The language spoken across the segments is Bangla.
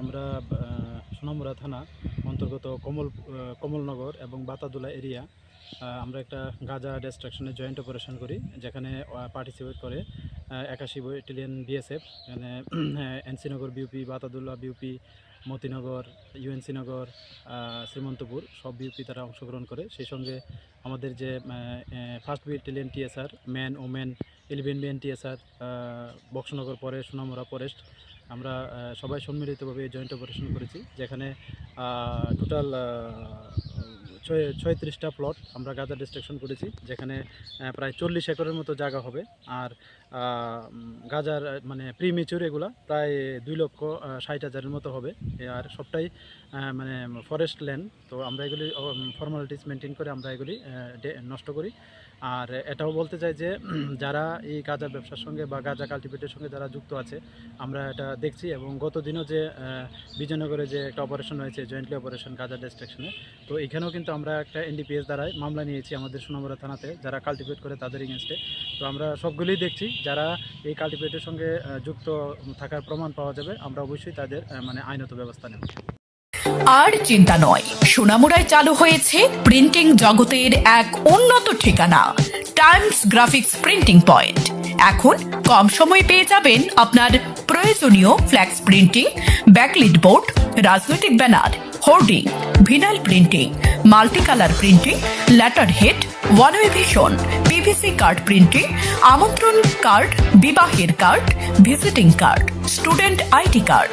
আমরা সোনামুড়া থানা অন্তর্গত কমল কমলনগর এবং বাতাদুলা এরিয়া আমরা একটা গাজা ডিস্ট্রাকশনে জয়েন্ট অপারেশন করি, যেখানে পার্টিসিপেট করে একাশি ব্যাটালিয়ন বিএসএফ এখানে এনসিনগর বিউপি বাতাদুল্লা বিউপি মতিনগর ইউএনসিনগর শ্রীমন্তপুর, সব বিউপি তারা অংশগ্রহণ করে। সেই সঙ্গে আমাদের যে first battalion TSR man women eleven BN TSR Boxanagar পরে সোনামুড়া ফরেস্ট আমরা সবাই সম্মিলিতভাবে জয়েন্ট অপারেশন করেছি, যেখানে টোটাল ছয়, ছয়ত্রিশটা প্লট আমরা গাজা ডিস্ট্রাকশন করেছি, যেখানে প্রায় চল্লিশ একরের মতো জায়গা হবে, আর গাজার মানে প্রিমেচুর এগুলা প্রায় দুই লক্ষ ষাট হাজারের মতো হবে, আর সবটাই মানে ফরেস্ট ল্যান্ড তো আমরা এগুলি ফর্মালিটিস মেনটেন করে আমরা এগুলি নষ্ট করি। আর এটাও বলতে চাই যে যারা এই গাঁজা ব্যবসার সঙ্গে বা গাঁজা কাল্টিভেটের সঙ্গে যারা যুক্ত আছে, আমরা এটা দেখছি এবং গত দিনও যে বিজয়নগরে যে একটা অপারেশন হয়েছে জয়েন্টলি অপারেশন গাঁজা ডিস্ট্রাকশনে তো এখানেও কিন্তু আমরা একটা এনডিপিএস দ্বারাই মামলা নিয়েছি আমাদের সোনামুড়া থানাতে, যারা কাল্টিভেট করে তাদের এগেনস্টে তো আমরা সবগুলোই দেখছি, যারা এই কাল্টিভেটের সঙ্গে যুক্ত থাকার প্রমাণ পাওয়া যাবে, আমরা অবশ্যই তাদের মানে আইনত ব্যবস্থা নেব। আর চিন্তা নয়। সোনামুড়ায় চালু হয়েছে প্রিন্টিং জগতের এক উন্নত ঠিকানা টাইমস গ্রাফিক্স প্রিন্টিং পয়েন্ট এখন কম সময়ে পেয়ে যাবেন আপনার প্রয়োজনীয় ফ্ল্যাক্স প্রিন্টিং ব্যাকলিট বোর্ড রাজনৈতিক banner hoarding vinyl printing multi colour printing letter head one way vision PVC card printing আমন্ত্রণ কার্ড বিবাহের card visiting card student ID card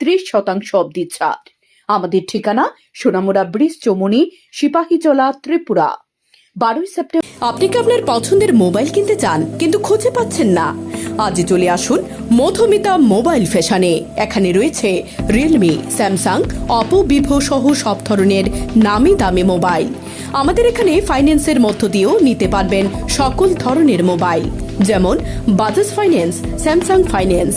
ত্রিশ শতাংশ অব্দি ছাড়। আমাদের ঠিকানা সোনামুড়া ব্রিজ চমুনি, সিপাহীজলা, ত্রিপুরা। বারোই সেপ্টেম্বর আপনি কি আপনার পছন্দের মোবাইল কিনতে চান, কিন্তু খুঁজে পাচ্ছেন না? আজই চলে আসুন মধুমিতা মোবাইল ফ্যাশনে। এখানে রয়েছে রিয়েলমি স্যামসাং অপো ভিভো সহ সব ধরনের নামি দামি মোবাইল। আমাদের এখানে ফাইন্যান্সের মধ্য দিয়েও নিতে পারবেন সকল ধরনের মোবাইল, যেমন বাজাজ ফাইন্যান্স স্যামসাং ফাইন্যান্স